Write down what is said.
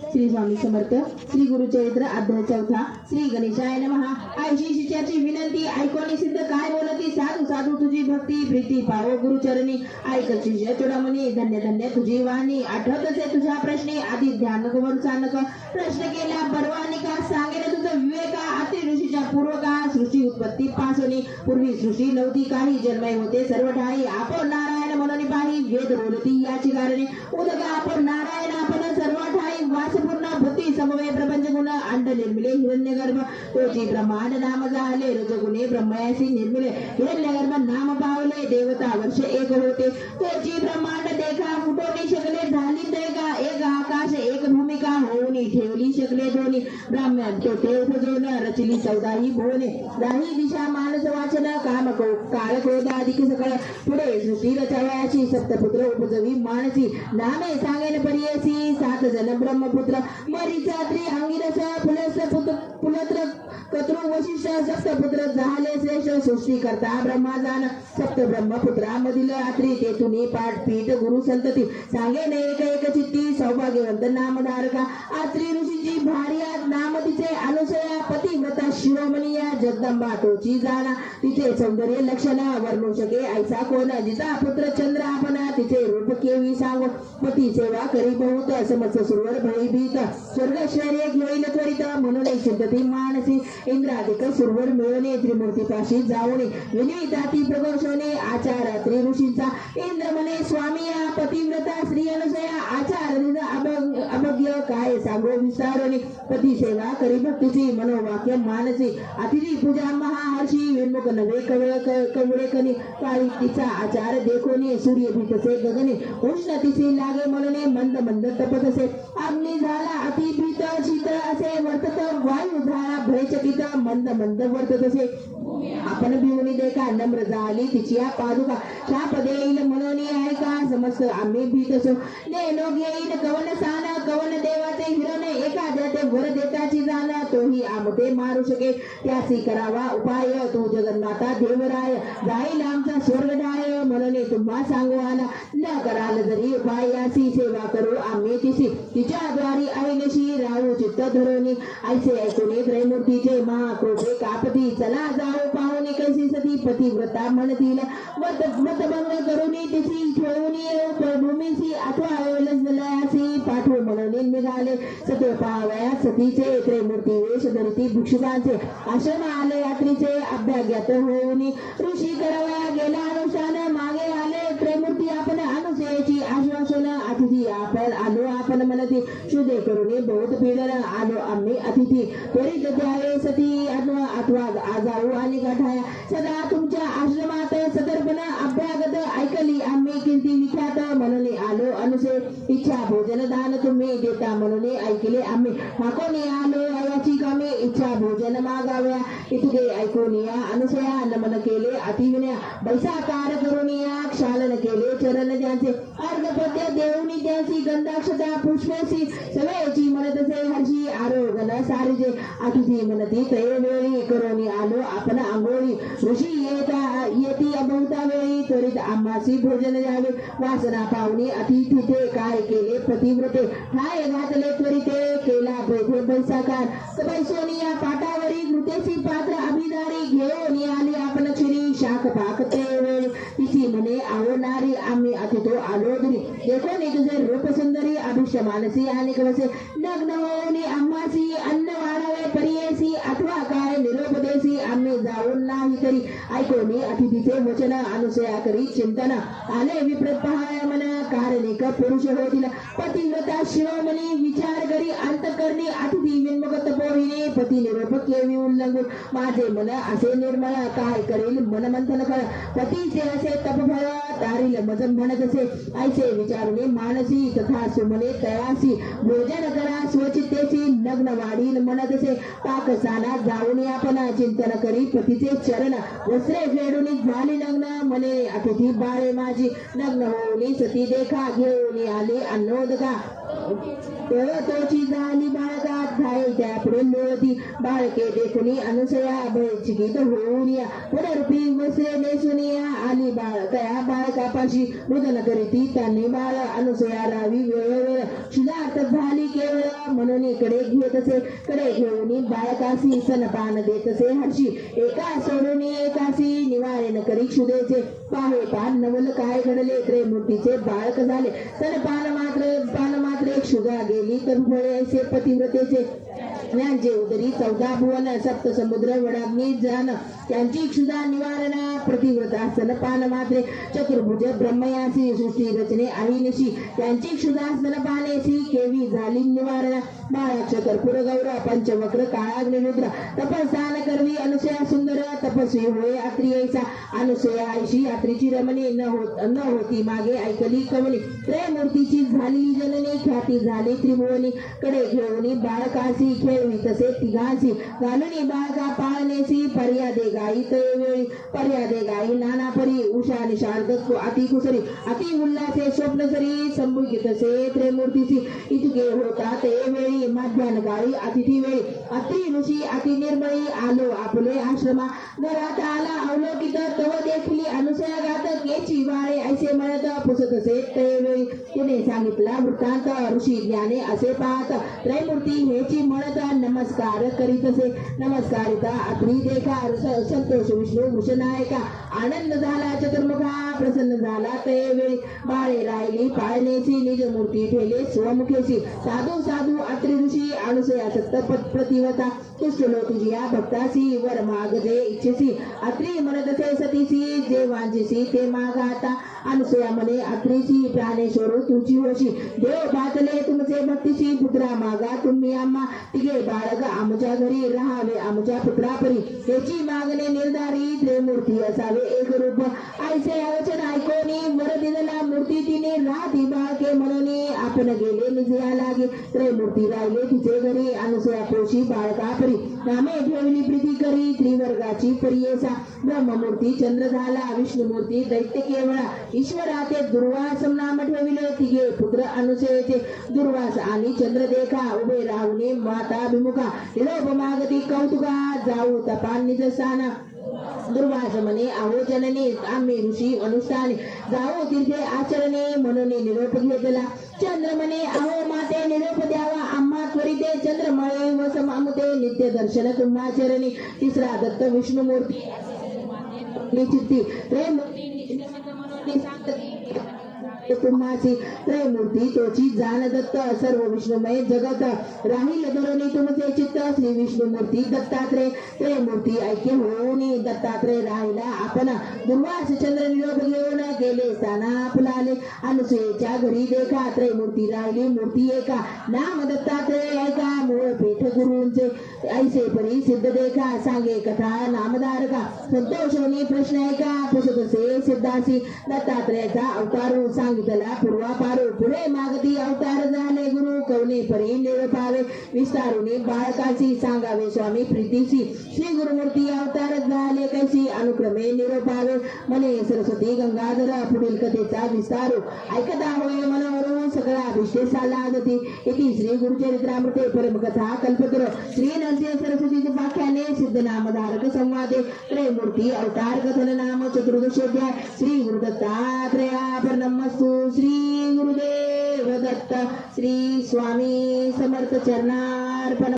श्री स्वामी समर्थ श्री गुरुचरित्र अध्याय चौथा श्री गणेशाय नमहा आयशी शिष्याची विनंती ऐकोनी सिद्ध काय बोलती साधू साधू तुझी भक्ती प्रीती पाहो गुरुचरणी. ऐक शिष्य चुडामणी धन्य धन्य तुझी वाणी. आठवत असे तुझ्या प्रश्नी आधी ध्यान नको वंचा प्रश्न केला परवानी का सांगेल तुझं विवेका अति ऋषीच्या पूर्व का सृष्टी उत्पत्ती पासोनी. पूर्वी सृष्टी नव्हती काही जन्मय होते सर्व ठाई आपण नारायण म्हणून पाही वेद बोलती याची कारणे उदका आपण नारायण आपण सर्व ठाई वासपूर्ण भूती समवय प्रपंच गुण अंड निर्मिले हिरण्य गर्भ तोची ब्रह्मांड नाम झाले रजगुणे ब्रह्मयासी निर्मिले. हिरण्य गर्भ नाम पावले देवता वर्ष एक होते. तोची ब्रह्मांड देखा फुटोनी शकले झाली ते एक आकाश एक भूमिका होऊनी ठेवली शकले दोन्ही. ब्राह्मण तो देव उपद्रोन रचली चौदाही भुवने. दाही दिशा मानस वाचन काम काळ क्रोध अधिक सकळ. पुढे सृष्टी रचावयाची सप्तपुत्र उपजवी मानसी नामे सांगेन परियसी सात जन ब्रह्मपुत्र. मरीचात्री अंगिरस पुलस पुलत्र कतृ वशिष्ठ सप्तपुत्र झाले श्रेष्ठ सृष्टी करता ब्रह्मा जाण सप्त ब्रह्मपुत्रामधील आत्री तेथुनी पाठ पीठ गुरु संतती. सांगेन एक एक चित्ती सौभाग्यवंत नामधारका. आत्री ऋषीची भार्या नाम तिचे अनुसया पतिव्रता शिरोमणीया जगदंबा तोची जाणा तिचे सौंदर्य लक्षण वर्णू शके ऐसा कोण जिचा पुत्र चंद्र आपण तिचे रूप केवी सांग. पती सेवा करी बहुत समस्त सुरवर भयभीत स्वर्ग शौर्य घेईल त्वरित म्हणून चिंतती मानसी. इंद्राधिक सुरवर मिळवणे त्रिमूर्तीपाशी जावणे विनिताती प्रघोषवणे आचार त्रि ऋषींचा. इंद्र म्हणे स्वामी या पतिव्रता स्त्री अनुसया आचार अभग- काय सांगो? विस्तारणे पती सेवा करी भक्तीची मनोवाक्य मानसी. अतिथी पूजा महाहर्षी विन्मुख नवे कवळ कवळे कनी काळी तिचा आचार देखोनी सूर्य भीतसे गगने. उष्ण तिचे लागे मनने मंद मंद तपत असे अग्नी झाला अति भीत शीतळ असे वर्तत वायू झाला भयचकित मंद मंद वर्तत असे आपण भिवणी देखा नम्र झाली तिची या पादुका शाप देईल म्हणून ऐका समस्त आम्ही भीत असो नेनो घेईल कवन सान कवन देवाचे हिरण एखाद्या ते वर देताची जाण तोही आमटे मारू शके त्यासी करावा उपाय तो जगन्नाथा देवराय. जाईल आमचा स्वर्ग ढाय म्हणून तुम्हा सांगू आला न कराल जरी उपाय याची सेवा करू आम्ही तिशी तिच्या द्वारी ऐनशी राहू चित्त धरोनी ऐसे ऐकून त्रैमूर्तीचे महाकृपे कैसी सती पतिव्रता म्हणतील. वत मतभंग करून तिची ठेवून भूमीची अथवा लयासी पाठवू म्हणून निघाले. सत्य पाहावया सतीचे त्रैमूर्ती वेश धरती भिक्षुकांचे आश्रम आले. यात्रीचे अभ्याग्यात होऊन ऋषी करावया गेला. अनुष्ठान मागे आले. त्रैमूर्ती आपण आपण आलो आपण म्हणते शुदे करून बहुत पीडन आलो आम्ही अतिथी त्वरित द्यावे सती अथवा आजाऊ आणि गाठाया सदा तुमच्या आश्रमात सदर्पण अभ्यागत ऐकली आम्ही किंती विख्यात म्हणून आलो अनुसे इच्छा भोजन दान तुम्ही देता म्हणून ऐकले आम्ही हाकोने आलो याची इच्छा भोजन मागाव्या. इतके ऐकून या अनुसया नमन केले. अतिविनया बैसाकार करून या. क्षालन केले. चरण त्यांचे अर्घपद्य देऊनी त्यांची गंधाक्षता पुष्पेशी सवयची म्हणत असे हर्षी आरोगन सारिजे. अतिथी म्हणती तय वेळी करून आलो. आपण आंघोळी ऋषी आम्हासी भोजन द्यावे वासना पाहुणी अतिथी ते काय केले? पतिव्रते. ठाय घातले त्वरिते केला बैठे बैसाकार. बैसोनी या पाटावरी मृतेची पात्र अभिदारी घेऊन आली आपण क्षणी शाक पाक ते तिची म्हणे आवडणारी आम्ही अतिथो आलो दरी देखो नी तुझे रूप सुंदरी अभिष्य मानसी आणि कवसे. नग्न आम्हासी अन्न वाढावे परियेसी अथवा काय निरोप देसी आम्ही जाऊन नाही तरी ऐकोनी अतिथीचे वचन अनुसया करी चिंतन आले विप्रत पहाय मन कारणिक पुरुष होतील पतिव्रता शिरोमणी विचार करी अंतकरणी अतिथी विन्मुख तपोहिने पती निरोप केवी उल्लंघून माझे मन असे निर्मळ काय करेल मन मंथन फळ पतीचे असे तपफळ तारील मज म्हणत असे ऐसे विचारुने मानसी तथा सुमने तयासी भोजन करा स्वचित्तेची लग्न वाढील म्हणत असे पाकसाला जाऊन आपण चिंतन करी. पतीचे चरण वस्त्रे फेडून झाली लग्न मने अतिथी बाळे माझी लग्न होऊन सती देखा घेऊन आले. अन्नोदका तेव्हा तोची झाली बाळका ठाई त्यापुढे लोळती बाळके देखुनी अनुसया चिकित होऊन या. पुनरुपी वस्त्रे नेसून या. आली बाळ त्या बाळकापाशी मुदन करीती. त्यांनी बाळ अनुसया रावी वेळोवेळ. वेळ शिदार्थ झाली म्हणून इकडे घेत असे कडे घेऊन बाळकासी सनपान देत असे. हर्षी एका सोडून एकासी निवारण करी क्षुदेचे. पाहे पान नवल काय घडले? त्रेमूर्तीचे बाळक झाले. सनपान मात्र पान मात्र एक शुगा गेली तर फळे ऐसे पतिव्रतेचे. ज्ञानचे उदरी चौदा भुवन सप्त समुद्र वडाग्नी जाण त्यांची क्षुधा निवारण प्रतिव्रता पान मात्रे. चतुर्भुज ब्रह्मयासी सृष्टी रचने अहिनिशी त्यांची क्षुधा स्तनपानेसी केवी झाली निवारण. बाळाक्ष कर्पूर पंचवक्र काळाग्निरुद्र तपस्थान करवी अनुसया सुंदर. तपस्वी होय अत्री अनुसया ऐशी अत्रीची रमणी. न होत न होती मागे ऐकली कमली त्रयमूर्तीची झाली जननी. ख्याती झाली त्रिभुवनी. कडे घेऊन बाळकासी खेळवी तसे तिघांसी. घालुनी बाळका पाळणेसी पर्यादे गाई ते वेळी पर्यादे गाई नाना परी उषा निशार्द अति कुसरी अति उल्हासे स्वप्नसरी संभुकी से त्रेमूर्तीची इतके होता ते वेळी मध्यान काळी अतिथी वेळी अति ऋषी अति निर्मयी आलो आपले आश्रमा. घरात आला अवलोकित तव देखली अनुसया गात केची वाळे ऐसे म्हणत पुसत असे तिने सांगितला वृत्तांत ऋषी ज्ञाने असे पाहत त्रैमूर्ती हेची म्हणत नमस्कार करीत असे. नमस्कारिता अत्री देखा संतोष विष्णू वृषनायका. आनंद झाला चतुर्मुखा प्रसन्न झाला ते वेळी बाळे राहिली पाळणेसी निज मूर्ती ठेले स्वमुखेशी साधू साधू अत्री ऋषी अनुसया सत्त प्रतिवत. भक्ता तुष्टलो तुझी या भक्तासी वर माग मागजे इच्छेसी अत्री म्हणतसे सतीसी जे वांजेसी ते माग आता अनुसया म्हणे अत्रीसी प्राणेश्वर तुझी होशी देव बातले तुमचे भक्तीची पुत्रा मागा तुम्ही आम्हा तिघे बाळग आमच्या घरी राहावे आमच्या पुत्रापरी त्याची मागणे निर्धारी त्रिमूर्ती असावे एक रूप ऐसे वचन ऐकोनी वर दिलेला मूर्ती तिने राहती बाळके म्हणून आपण गेले निजया लागे त्रैमूर्ती राहिले तिचे घरी अनुसया पोशी बाळ बाळकापरी नामे ठेवली प्रीती करी त्रिवर्गाची परियेसा ब्रह्ममूर्ती चंद्र झाला विष्णुमूर्ती दैत्य केवळा ईश्वराचे दुर्वास नाम ठेविले तिघे पुत्र अनुसयचे दुर्वास आणि चंद्र देखा उभे राहुने माता विमुखा निरोप मागती कौतुका जाऊ तपान निजसाना. स्थान दुर्वास आम्ही ऋषी अनुष्ठाने जाओ तिथे आचरणे म्हणून निरोप घेतला. चंद्रमने आहो माते निरोप द्यावा. आम्हा त्वरिते चंद्रमळे व समामुते नित्य दर्शन तुम्हा चरणी. तिसरा दत्त विष्णुमूर्ती. निचित्ती प्रेम. सांगते तुम्हाची त्रयमूर्ती तोची जान दत्त सर्व विष्णुमय जगत राहील धरुणी. तुमचे चित्त श्री विष्णुमूर्ती दत्तात्रय. त्रयमूर्ती ऐक्य होऊनी दत्तात्रय राहिला. आपण दुर्वास चंद्र निरोप घेऊन गेले स्थाना फुलाले. अनुसयेच्या घरी देखा त्रयमूर्ती राहिली मूर्ती एका. नाम दत्तात्रय ऐका मूळ पीठ गुरुंचे. ऐसे परी सिद्ध देखा सांगे कथा नामधारका संतोषोनी प्रश्न ऐका पुसतसे सिद्धासी. दत्तात्रयाचा अवतारू सांग सांगितला पूर्वापारू पुढे मागती अवतार झाले गुरु. कवने परी निरपावे विस्तारुने बाळकाची सांगावे स्वामी प्रीतीशी श्री गुरुमूर्ती अवतार झाले कैसी. अनुक्रमे निरोपावे. मने सरस्वती गंगाधर पुढील कथेचा विस्तारू. ऐकता होय मनोहरू सगळा अभिषेक सालागती इति श्री गुरुचरित्रामृते परमकथा कल्पतरो श्री नरसिंह सरस्वतीच्या पाख्याने सिद्ध नामधारक संवादे त्रयमूर्ती अवतार कथन नाम चतुर्दशोध्याय श्री गुरुदत्तात्रयापरमस्तु श्री गुरुदेव दत्त श्री स्वामी समर्थ चरणार्पण